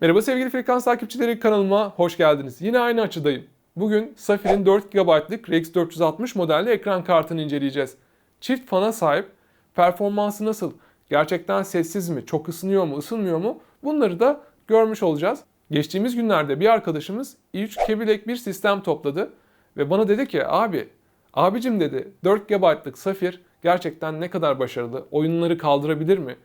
Merhaba sevgili frekans takipçileri kanalıma hoş geldiniz. Yine aynı açıdayım. Bugün Safir'in 4 GB'lık RX 460 modelli ekran kartını inceleyeceğiz. Çift fana sahip, performansı nasıl, gerçekten sessiz mi, çok ısınıyor mu, ısınmıyor mu bunları da görmüş olacağız. Geçtiğimiz günlerde bir arkadaşımız i3 Kebilek bir sistem topladı ve bana dedi ki abi, abicim dedi 4 GB'lık Safir gerçekten ne kadar başarılı, oyunları kaldırabilir mi?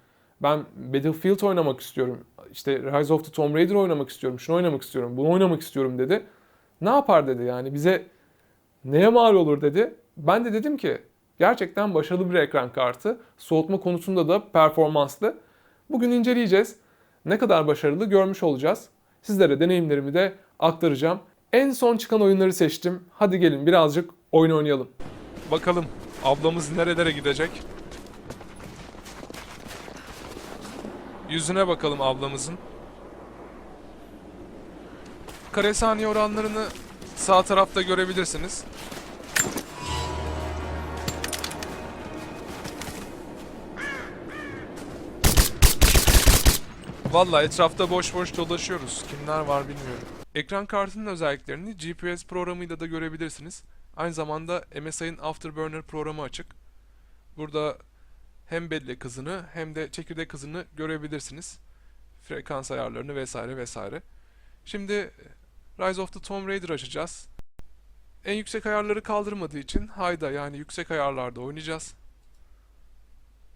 Ben Battlefield oynamak istiyorum. İşte Rise of the Tomb Raider oynamak istiyorum. Şunu oynamak istiyorum. Bunu oynamak istiyorum dedi. Ne yapar dedi yani bize neye mal olur dedi. Ben de dedim ki gerçekten başarılı bir ekran kartı. Soğutma konusunda da performanslı. Bugün inceleyeceğiz. Ne kadar başarılı görmüş olacağız. Sizlere deneyimlerimi de aktaracağım. En son çıkan oyunları seçtim. Hadi gelin birazcık oyun oynayalım. Bakalım ablamız nerelere gidecek? Yüzüne bakalım ablamızın. Kare saniye oranlarını sağ tarafta görebilirsiniz. Vallahi etrafta boş boş dolaşıyoruz. Kimler var bilmiyorum. Ekran kartının özelliklerini GPS programıyla da görebilirsiniz. Aynı zamanda MSI'ın Afterburner programı açık. Burada hem bellek hızını hem de çekirdek hızını görebilirsiniz. Frekans ayarlarını vesaire vesaire. Şimdi Rise of the Tomb Raider açacağız. En yüksek ayarları kaldırmadığı için High'da yani yüksek ayarlarda oynayacağız.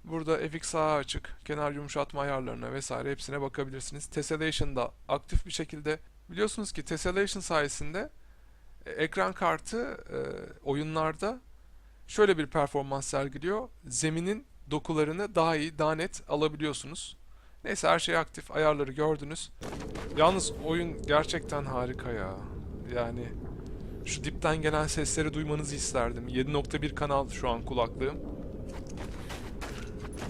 Burada FXA açık, kenar yumuşatma ayarlarına vesaire hepsine bakabilirsiniz. Tessellation da aktif bir şekilde. Biliyorsunuz ki Tessellation sayesinde e, ekran kartı e, oyunlarda şöyle bir performans sergiliyor. Zeminin dokularını daha iyi, daha net alabiliyorsunuz. Neyse her şey aktif, ayarları gördünüz. Yalnız oyun gerçekten harika ya. Yani şu dipten gelen sesleri duymanızı isterdim. 7.1 kanal şu an kulaklığım.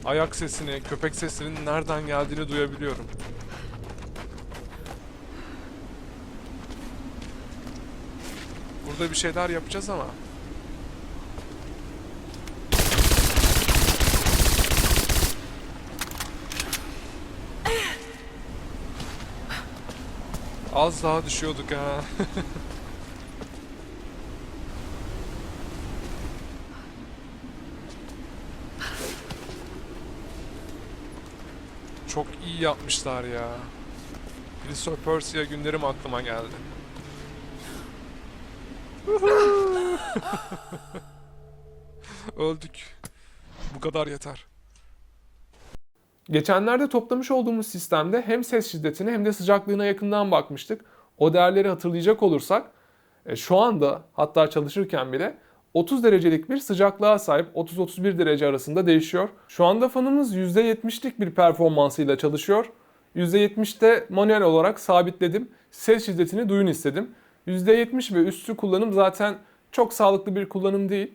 Ayak sesini, köpek seslerinin nereden geldiğini duyabiliyorum. Burada bir şeyler yapacağız ama. Az daha düşüyorduk ha. Çok iyi yapmışlar ya. Prince of günlerim aklıma geldi. Öldük. Bu kadar yeter. Geçenlerde toplamış olduğumuz sistemde hem ses şiddetine hem de sıcaklığına yakından bakmıştık. O değerleri hatırlayacak olursak e, şu anda hatta çalışırken bile 30 derecelik bir sıcaklığa sahip 30-31 derece arasında değişiyor. Şu anda fanımız %70'lik bir performansıyla çalışıyor. %70'te manuel olarak sabitledim. Ses şiddetini duyun istedim. %70 ve üstü kullanım zaten çok sağlıklı bir kullanım değil.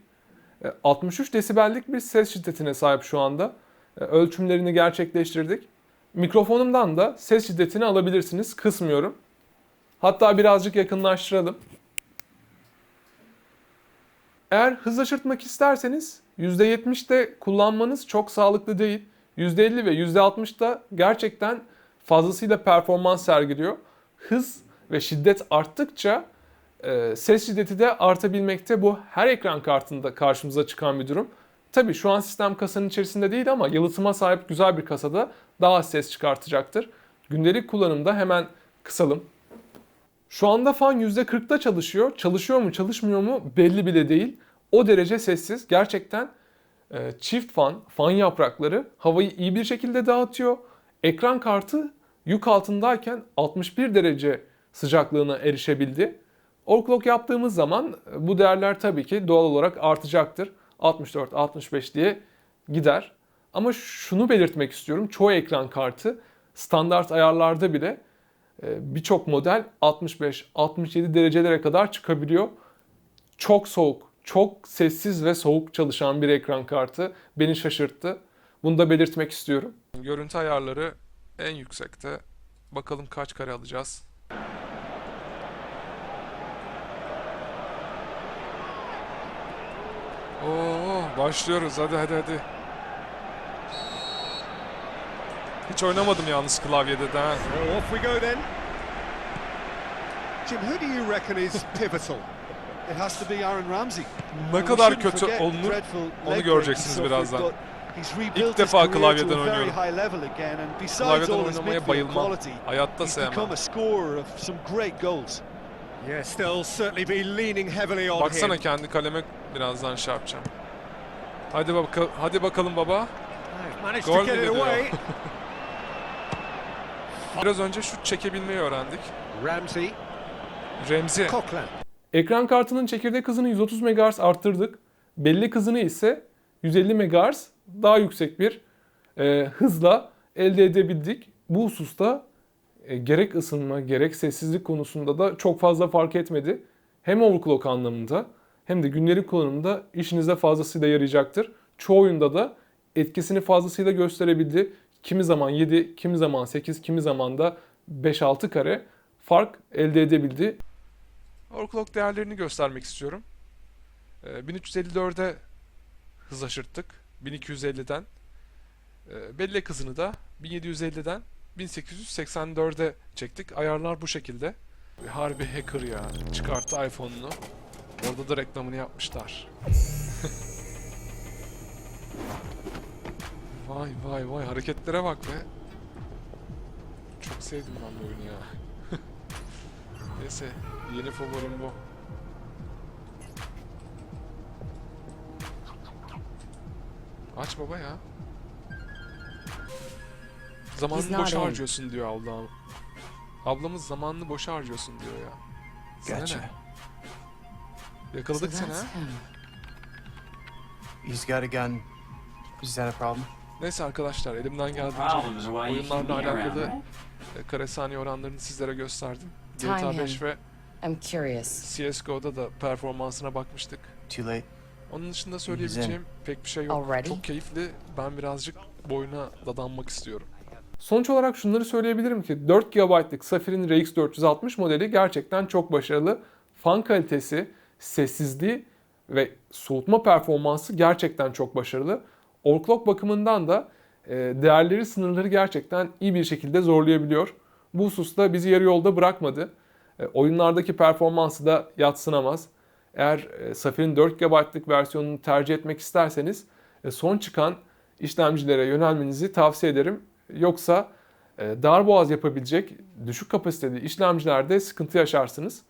E, 63 desibellik bir ses şiddetine sahip şu anda. E, Ölçümlerini gerçekleştirdik. Mikrofonumdan da ses şiddetini alabilirsiniz. Kısmıyorum. Hatta birazcık yakınlaştıralım. Eğer hız aşırtmak isterseniz %70'de kullanmanız çok sağlıklı değil. %50 ve %60'da gerçekten fazlasıyla performans sergiliyor. Hız ve şiddet arttıkça e, ses şiddeti de artabilmekte. Bu her ekran kartında karşımıza çıkan bir durum. Tabii şu an sistem kasanın içerisinde değil ama yalıtıma sahip güzel bir kasada daha az ses çıkartacaktır. Gündelik kullanımda hemen kısalım. Şu anda fan %40'da çalışıyor. Çalışıyor mu çalışmıyor mu belli bile değil. O derece sessiz. Gerçekten e, çift fan, fan yaprakları havayı iyi bir şekilde dağıtıyor. Ekran kartı yük altındayken 61 derece sıcaklığına erişebildi. Overclock yaptığımız zaman e, bu değerler tabii ki doğal olarak artacaktır. 64-65 diye gider. Ama şunu belirtmek istiyorum. Çoğu ekran kartı standart ayarlarda bile e, birçok model 65-67 derecelere kadar çıkabiliyor. Çok soğuk, çok sessiz ve soğuk çalışan bir ekran kartı beni şaşırttı. Bunu da belirtmek istiyorum. Görüntü ayarları en yüksekte. Bakalım kaç kare alacağız. Başlıyoruz. Hadi hadi hadi. Hiç oynamadım yalnız klavyede de. ha. So off we go then. Jim, who do you reckon is pivotal? It has to be Aaron Ramsey. Ne kadar kötü olunur onu göreceksiniz birazdan. his defa klavyeden oynuyorum. Klavyeden oynamaya bayılmam. Hayatta he's become sevmem. a scorer of some great goals. Yeah, still certainly be leaning heavily on Baksana kendi kaleme birazdan şey yapacağım. Hadi baka hadi bakalım baba. Gol. Biraz önce şut çekebilmeyi öğrendik. Ramsey, Remzi. Coquelin. Ekran kartının çekirdek hızını 130 MHz arttırdık. Bellek hızını ise 150 MHz daha yüksek bir e, hızla elde edebildik. Bu hususta e, gerek ısınma gerek sessizlik konusunda da çok fazla fark etmedi. Hem overclock anlamında hem de günlük kullanımda işinize fazlasıyla yarayacaktır. Çoğu oyunda da etkisini fazlasıyla gösterebildi. Kimi zaman 7, kimi zaman 8, kimi zaman da 5-6 kare fark elde edebildi. Overclock değerlerini göstermek istiyorum. Ee, 1354'e hız aşırttık. 1250'den. Ee, bellek hızını da 1750'den 1884'e çektik. Ayarlar bu şekilde. Harbi hacker ya. Çıkarttı iPhone'unu. Orada da reklamını yapmışlar. vay vay vay hareketlere bak be. Çok sevdim ben bu oyunu ya. Neyse yeni favorim bu. Aç baba ya. Zamanını in. harcıyorsun diyor ablam. Ablamız zamanını boşa harcıyorsun diyor ya. Sana Gotcha. ne? So Yakaladık seni ha. He's got a gun. Is that a problem? Neyse arkadaşlar elimden geldiğince oyunlarla alakalı e, kare saniye oranlarını sizlere gösterdim. Time GTA him. 5 ve I'm curious. CSGO'da da performansına bakmıştık. Too late. Onun dışında söyleyebileceğim pek bir şey yok. Already? Çok keyifli. Ben birazcık boyuna dadanmak istiyorum. Sonuç olarak şunları söyleyebilirim ki 4 GB'lık Safir'in RX 460 modeli gerçekten çok başarılı. Fan kalitesi, sessizliği ve soğutma performansı gerçekten çok başarılı. Overclock bakımından da e, değerleri sınırları gerçekten iyi bir şekilde zorlayabiliyor. Bu hususta bizi yarı yolda bırakmadı. E, oyunlardaki performansı da yatsınamaz. Eğer e, Safir'in 4 GB'lık versiyonunu tercih etmek isterseniz son çıkan işlemcilere yönelmenizi tavsiye ederim. Yoksa e, darboğaz yapabilecek düşük kapasiteli işlemcilerde sıkıntı yaşarsınız.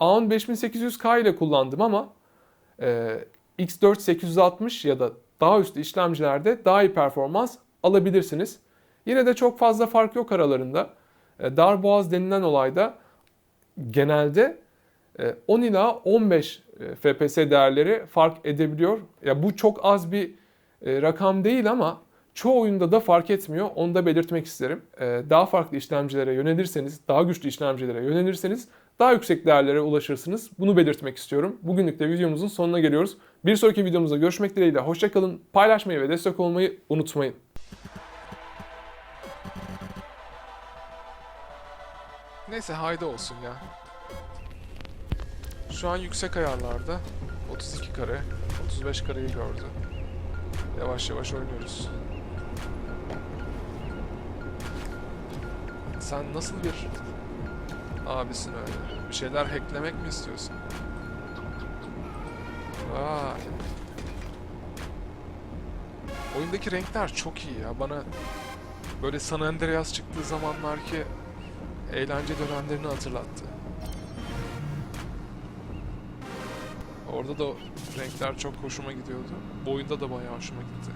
A10 5800K ile kullandım ama e, X4 860 ya da daha üstü işlemcilerde daha iyi performans alabilirsiniz. Yine de çok fazla fark yok aralarında. E, darboğaz denilen olayda genelde e, 10 ila 15 e, FPS değerleri fark edebiliyor. Ya bu çok az bir e, rakam değil ama çoğu oyunda da fark etmiyor. Onu da belirtmek isterim. E, Daha farklı işlemcilere yönelirseniz, daha güçlü işlemcilere yönelirseniz daha yüksek değerlere ulaşırsınız. Bunu belirtmek istiyorum. Bugünlük de videomuzun sonuna geliyoruz. Bir sonraki videomuzda görüşmek dileğiyle. Hoşçakalın. Paylaşmayı ve destek olmayı unutmayın. Neyse haydi olsun ya. Şu an yüksek ayarlarda. 32 kare, 35 kareyi gördü. Yavaş yavaş oynuyoruz. Sen nasıl bir abisin öyle? Bir şeyler hacklemek mi istiyorsun? Vay. Oyundaki renkler çok iyi ya. Bana böyle San Andreas çıktığı zamanlarki eğlence dönemlerini hatırlattı. Orada da renkler çok hoşuma gidiyordu. Bu oyunda da bayağı hoşuma gitti.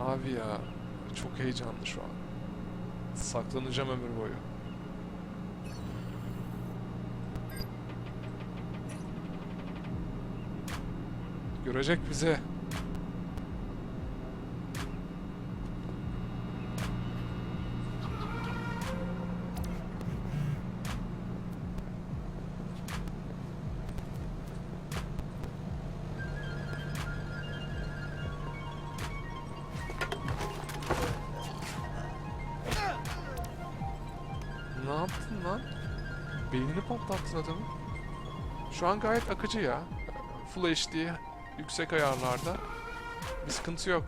Abi ya çok heyecanlı şu an. Saklanacağım ömür boyu. Görecek bize. Beynini patlattın adamı. Şu an gayet akıcı ya. Full HD, yüksek ayarlarda. Bir sıkıntı yok.